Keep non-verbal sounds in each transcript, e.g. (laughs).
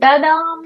Та-дам!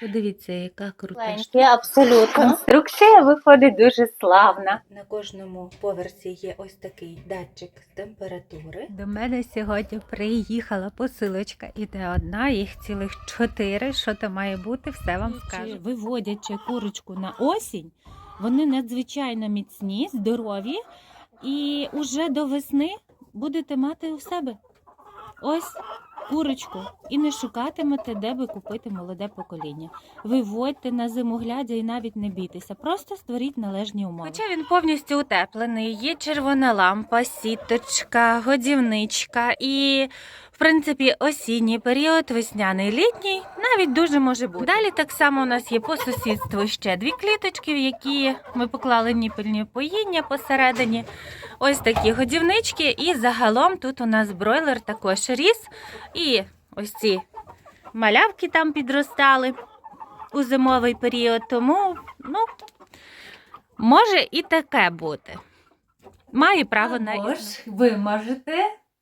Подивіться, яка крута Ленькі, штука. абсолютно. Конструкція виходить дуже славна. На кожному поверсі є ось такий датчик з температури. До мене сьогодні приїхала посилочка. Іде одна, їх цілих чотири. Що то має бути, все вам скажу. Виводячи курочку на осінь, вони надзвичайно міцні, здорові, і уже до весни будете мати у себе ось курочку і не шукатимете, де би купити молоде покоління. Виводьте на зиму глядя і навіть не бійтеся. Просто створіть належні умови. Хоча він повністю утеплений, є червона лампа, сіточка, годівничка і. В принципі, осінній період, весняний, літній, навіть дуже може бути. Далі так само у нас є по сусідству ще дві кліточки, в які ми поклали ніпельні поїння посередині. Ось такі годівнички, і загалом тут у нас бройлер також ріс. І ось ці малявки там підростали у зимовий період, тому ну, може і таке бути. Має право на Або ви можете,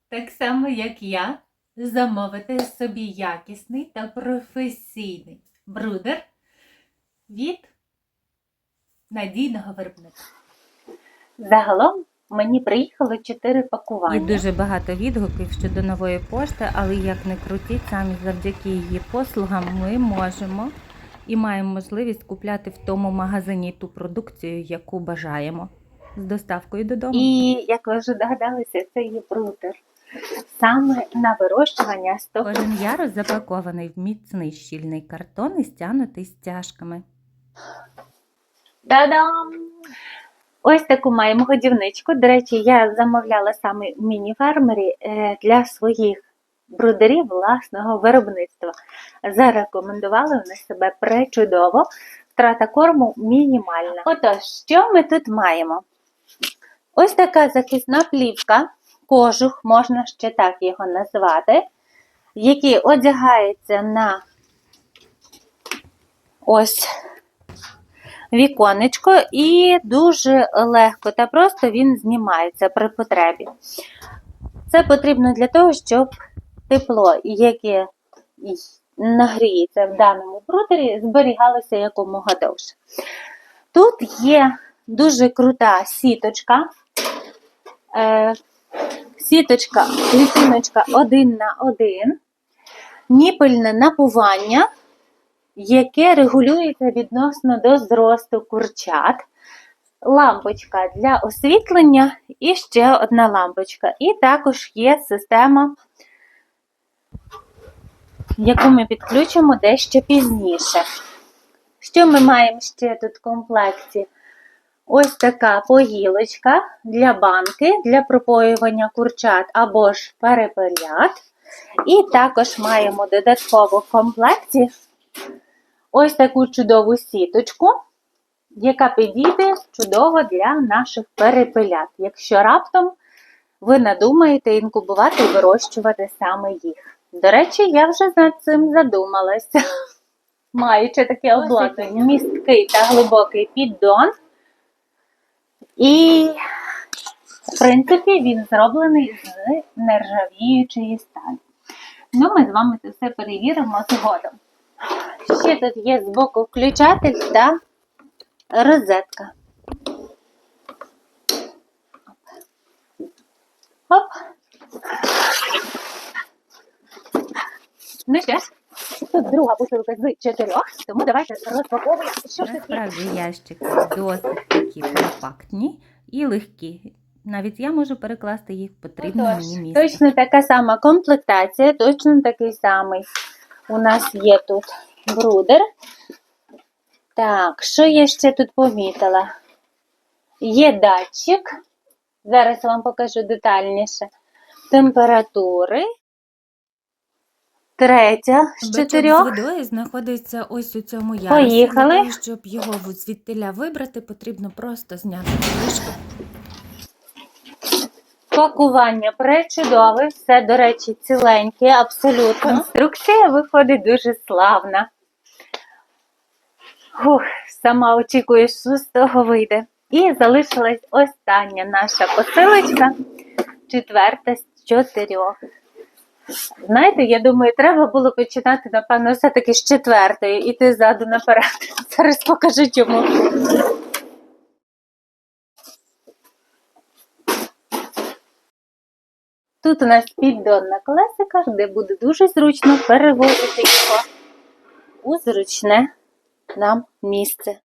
так само як я, замовити собі якісний та професійний брудер від надійного виробника. Загалом мені приїхало чотири Є пакування. дуже багато відгуків щодо нової пошти, але як не крутіть, самі завдяки її послугам ми можемо і маємо можливість купляти в тому магазині ту продукцію, яку бажаємо, з доставкою додому. І як ви вже догадалися, це є брудер. Саме на вирощування 100 Кожен ярус запакований в міцний щільний картон і стягнутий стяжками. Та-дам! Ось таку маємо годівничку. До речі, я замовляла саме в міні-фермері е, для своїх брудерів власного виробництва. Зарекомендували вони себе пречудово. Втрата корму мінімальна. Отож, що ми тут маємо? Ось така захисна плівка, кожух, можна ще так його назвати, який одягається на ось віконечко і дуже легко та просто він знімається при потребі. Це потрібно для того, щоб тепло, яке нагріється в даному брудері, зберігалося якомога довше. Тут є дуже крута сіточка. Е, сіточка, клітиночка один на один, ніпельне напування яке регулюється відносно до зросту курчат. Лампочка для освітлення і ще одна лампочка. І також є система, яку ми підключимо дещо пізніше. Що ми маємо ще тут в комплекті? Ось така погілочка для банки, для пропоювання курчат або ж перепелят. І також маємо додатково в комплекті ось таку чудову сіточку, яка підійде чудово для наших перепелят, якщо раптом ви надумаєте інкубувати і вирощувати саме їх. До речі, я вже над цим задумалася, (laughs) маючи таке обладнання, місткий та глибокий піддон. І, в принципі, він зроблений з нержавіючої сталі. Ну, ми з вами це все перевіримо згодом. Ще тут є збоку включатель та розетка. Оп. Ну що ж, тут друга посилка з чотирьох, тому давайте розпаковуємо. Що ж є? Насправді ящики досить такі компактні і легкі. Навіть я можу перекласти їх в потрібне мені місце. Точно така сама комплектація, точно такий самий. У нас є тут брудер. Так, що я ще тут помітила? Є датчик. Зараз вам покажу детальніше. Температури. Третя з Бачок чотирьох. з водою знаходиться ось у цьому ярусі. Поїхали. Щоб його звідтиля вибрати, потрібно просто зняти кришку. Пакування пречудове, все, до речі, ціленьке, абсолютно. Конструкція виходить дуже славна. Фух, сама очікую, що з того вийде. І залишилась остання наша посилочка, четверта з чотирьох. Знаєте, я думаю, треба було починати, напевно, все-таки з четвертої, іти ззаду наперед. (laughs) Зараз покажу чому. Тут у нас піддон на де буде дуже зручно перевозити його у зручне нам місце.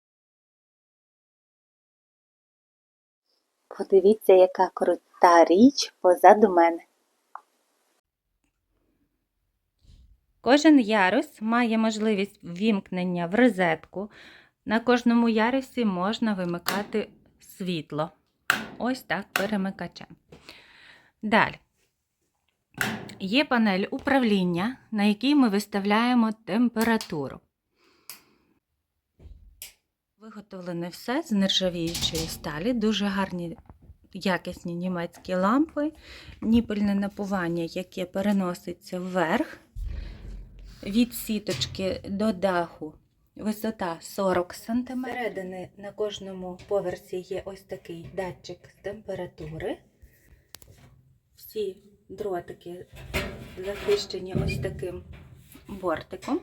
Подивіться, яка крута річ позаду мене. Кожен ярус має можливість ввімкнення в розетку. На кожному ярусі можна вимикати світло. Ось так перемикачем. Далі. Є панель управління, на якій ми виставляємо температуру. Виготовлене все з нержавіючої сталі, дуже гарні якісні німецькі лампи, ніпельне напування, яке переноситься вверх від сіточки до даху висота 40 см. Всередини на кожному поверсі є ось такий датчик температури. Всі дротики захищені ось таким бортиком.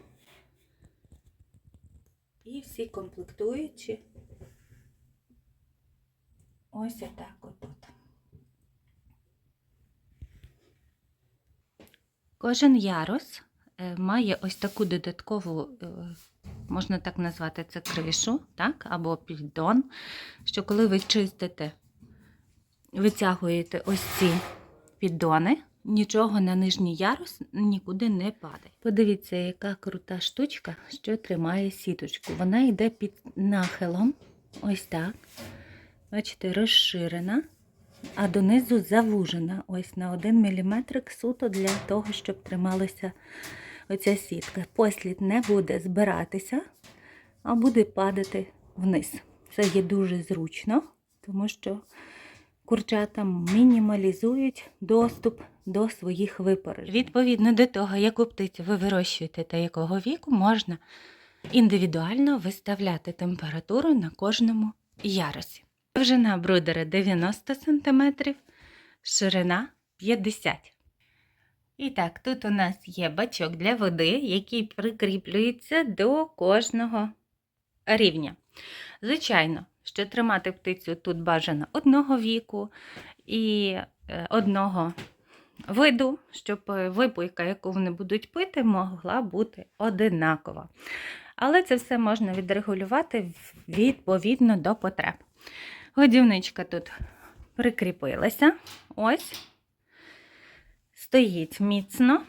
І всі комплектуючі ось отак отут. Кожен ярус е, має ось таку додаткову, е, можна так назвати це кришу, так? або піддон, що коли ви чистите, витягуєте ось ці піддони, нічого на нижній ярус нікуди не падає. Подивіться, яка крута штучка, що тримає сіточку. Вона йде під нахилом, ось так. Бачите, розширена а донизу завужена ось на 1 мм суто для того, щоб трималася оця сітка. Послід не буде збиратися, а буде падати вниз. Це є дуже зручно, тому що курчата мінімалізують доступ до своїх випорожнень. Відповідно до того, яку птицю ви вирощуєте та якого віку, можна індивідуально виставляти температуру на кожному ярусі. Довжина брудера 90 см, ширина 50 І так, тут у нас є бачок для води, який прикріплюється до кожного рівня. Звичайно, що тримати птицю тут бажано одного віку і е, одного виду, щоб е, випойка, яку вони будуть пити, могла бути одинакова. Але це все можна відрегулювати відповідно до потреб. Годівничка тут прикріпилася. Ось. Стоїть міцно.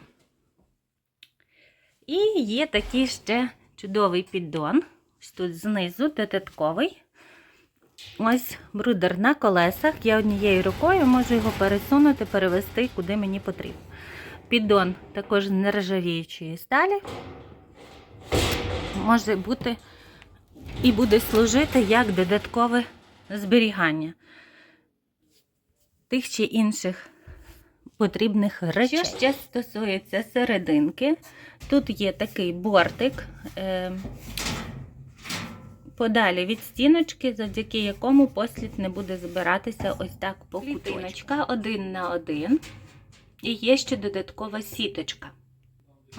І є такий ще чудовий піддон. Ось Тут знизу додатковий. Ось брудер на колесах. Я однією рукою можу його пересунути, перевести, куди мені потрібно. Піддон також з нержавіючої сталі. Може бути і буде служити як додаткове зберігання тих чи інших потрібних речей. Що ще стосується серединки, тут є такий бортик е, подалі від стіночки, завдяки якому послід не буде збиратися ось так по кутиночка один на один. І є ще додаткова сіточка.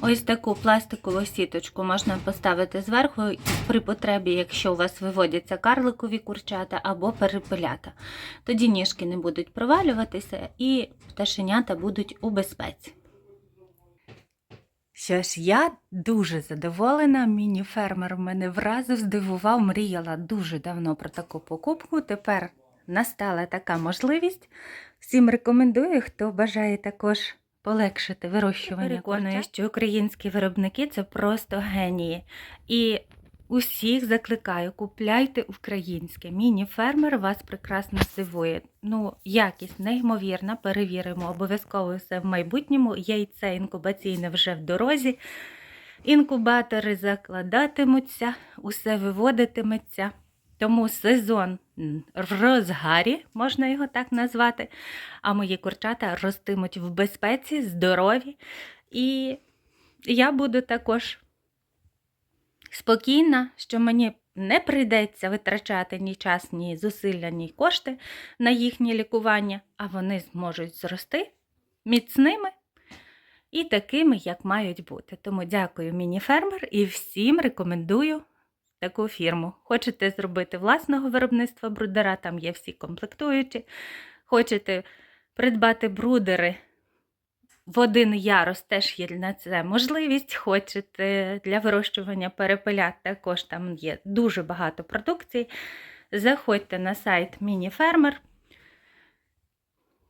Ось таку пластикову сіточку можна поставити зверху при потребі, якщо у вас виводяться карликові курчата або перепелята. Тоді ніжки не будуть провалюватися і пташенята будуть у безпеці. Що ж, я дуже задоволена. Міні-фермер мене вразив, здивував, мріяла дуже давно про таку покупку. Тепер настала така можливість. Всім рекомендую, хто бажає також полегшити вирощування. Переконую, що українські виробники це просто генії. І усіх закликаю, купляйте українське. Міні-фермер вас прекрасно здивує. Ну, якість неймовірна, перевіримо обов'язково все в майбутньому. Яйце інкубаційне вже в дорозі. Інкубатори закладатимуться, усе виводитиметься. Тому сезон в розгарі, можна його так назвати. А мої курчата ростимуть в безпеці, здорові. І я буду також спокійна, що мені не прийдеться витрачати ні час, ні зусилля, ні кошти на їхнє лікування, а вони зможуть зрости міцними і такими, як мають бути. Тому дякую міні-фермер і всім рекомендую таку фірму. Хочете зробити власного виробництва брудера, там є всі комплектуючі. Хочете придбати брудери в один ярус, теж є на це можливість. Хочете для вирощування перепелят, також там є дуже багато продукції. Заходьте на сайт Міні-фермер.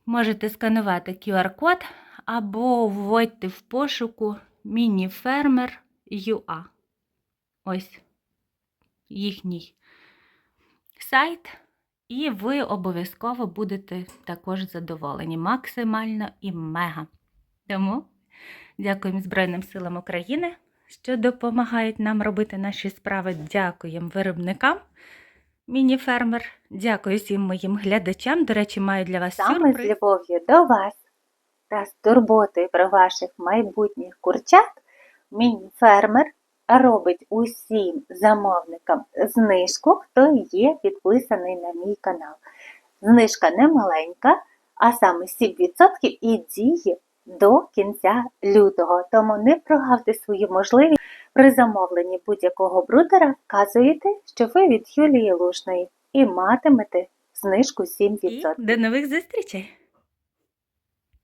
Можете сканувати QR-код або вводьте в пошуку мініфермер UA. Ось їхній сайт. І ви обов'язково будете також задоволені максимально і мега. Тому дякуємо Збройним силам України, що допомагають нам робити наші справи. Дякуємо виробникам. Міні-фермер. Дякую всім моїм глядачам. До речі, маю для вас Саме з любов'ю до вас та з турботою про ваших майбутніх курчат міні-фермер робить усім замовникам знижку, хто є підписаний на мій канал. Знижка не маленька, а саме 7% і діє до кінця лютого. Тому не прогавте свою можливість при замовленні будь-якого брудера, вказуєте, що ви від Юлії Лушної і матимете знижку 7%. І до нових зустрічей!